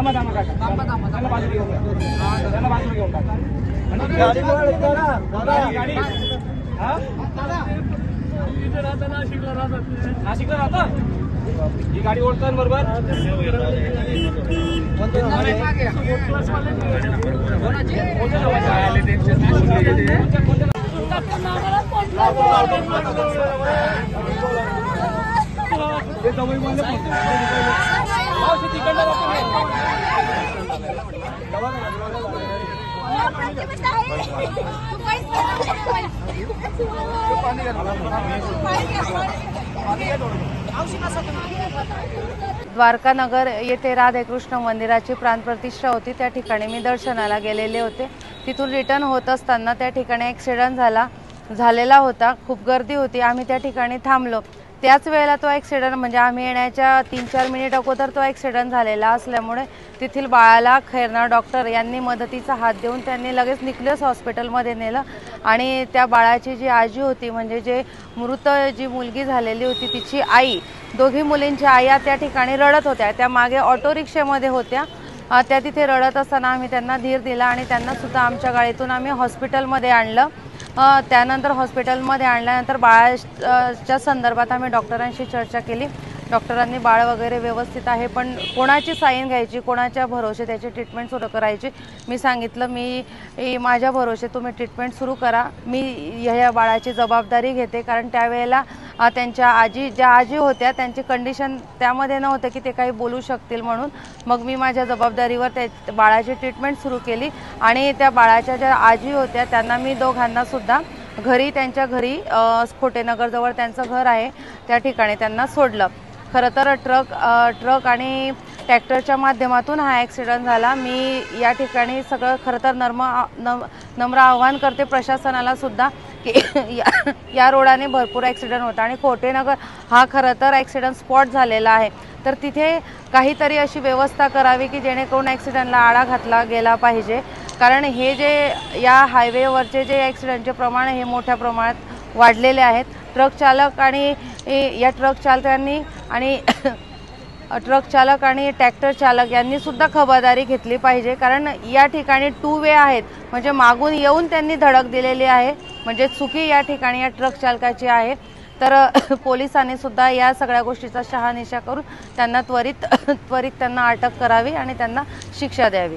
थांबा थांबा काका. त्यांना बाजूला घेऊन जा. त्यांना बाजूला घेऊन टाका. आणि गाडी गाडी हा? नाशिकला राहता ही गाडी ओळखतात बरोबर? ते जवळमध्ये द्वारकानगर येथे राधेकृष्ण मंदिराची प्राणप्रतिष्ठा होती. त्या ठिकाणी मी दर्शनाला गेलेले होते. तिथून रिटर्न होत असताना त्या ठिकाणी ॲक्सिडंट झाला झालेला होता. खूप गर्दी होती. आम्ही त्या ठिकाणी थांबलो. त्याच वेळेला तो ॲक्सिडेंट म्हणजे आम्ही येण्याच्या तीन चार मिनिट अगोदर तो ॲक्सिडेंट झालेला असल्यामुळे तेथील बाळाला खैरनार डॉक्टर यांनी मदतीचा हात देऊन त्यांनी लगेच निकलेस हॉस्पिटलमध्ये नेलं. आणि त्या बाळाची जी आजी होती म्हणजे जे मृत जी मुलगी झालेली होती तिची आई दोघी मुलींच्या आई त्या ठिकाणी रडत होत्या. त्या मागे ऑटो रिक्षेमध्ये होत्या. त्या तिथे रडत असताना आम्ही त्यांना धीर दिला आणि त्यांनासुद्धा आमच्या गाडीतून आम्ही हॉस्पिटलमध्ये आणलं. त्यानंतर हॉस्पिटलमध्ये आणल्यानंतर बाळाच्या संदर्भात आम्ही डॉक्टरांशी चर्चा केली. डॉक्टरांनी बाळ वगैरे व्यवस्थित आहे पण कोणाची साईन घ्यायची कोणाच्या भरोसे त्याची ट्रीटमेंट सुरू करायची? मी सांगितलं मी माझ्या भरोसे तुम्ही ट्रीटमेंट सुरू करा. मी ह्या बाळाची जबाबदारी घेते कारण त्यावेळेला त्यांच्या आजी ज्या आजी होत्या त्यांची कंडिशन त्यामध्ये नव्हतं की ते काही बोलू शकतील म्हणून. मग मी माझ्या जबाबदारीवर त्या बाळाची ट्रीटमेंट सुरू केली आणि त्या बाळाच्या ज्या आजी होत्या त्यांना मी दोघांनासुद्धा घरी त्यांच्या घरी खोटेनगरजवळ त्यांचं घर आहे त्या ठिकाणी त्यांना सोडलं. खरं तर ट्रक ट्रक आणि ट्रॅक्टरच्या माध्यमातून हा ॲक्सिडंट झाला. मी या ठिकाणी सगळं खरं तर नर्म नम नम्र आव्हान करते प्रशासनाला सुद्धा की या या रोडाने भरपूर ॲक्सिडंट होता आणि खोटेनगर हा खरं तर ॲक्सिडंट स्पॉट झालेला आहे. तर तिथे काहीतरी अशी व्यवस्था करावी की जेणेकरून ॲक्सिडंटला आळा घातला गेला पाहिजे. कारण हे जे या हायवेवरचे जे ॲक्सिडंटचे प्रमाण हे मोठ्या प्रमाणात वाढलेले आहेत. ट्रक चालक आणि या ट्रक चालकांनी आणि ट्रक चालक आणि ट्रॅक्टर चालक यांनी सुद्धा खबरदारी घेतली पाहिजे. कारण या ठिकाणी टू वे आहेत. म्हणजे मागून येऊन त्यांनी धडक दिलेली आहे. म्हणजे चुकी या ठिकाणी या ट्रक चालकाची आहे. तर पोलिसांनी सुद्धा या सगळ्या गोष्टीचा शहानिशा करून त्यांना त्वरित त्वरित त्यांना अटक करावी आणि त्यांना शिक्षा द्यावी.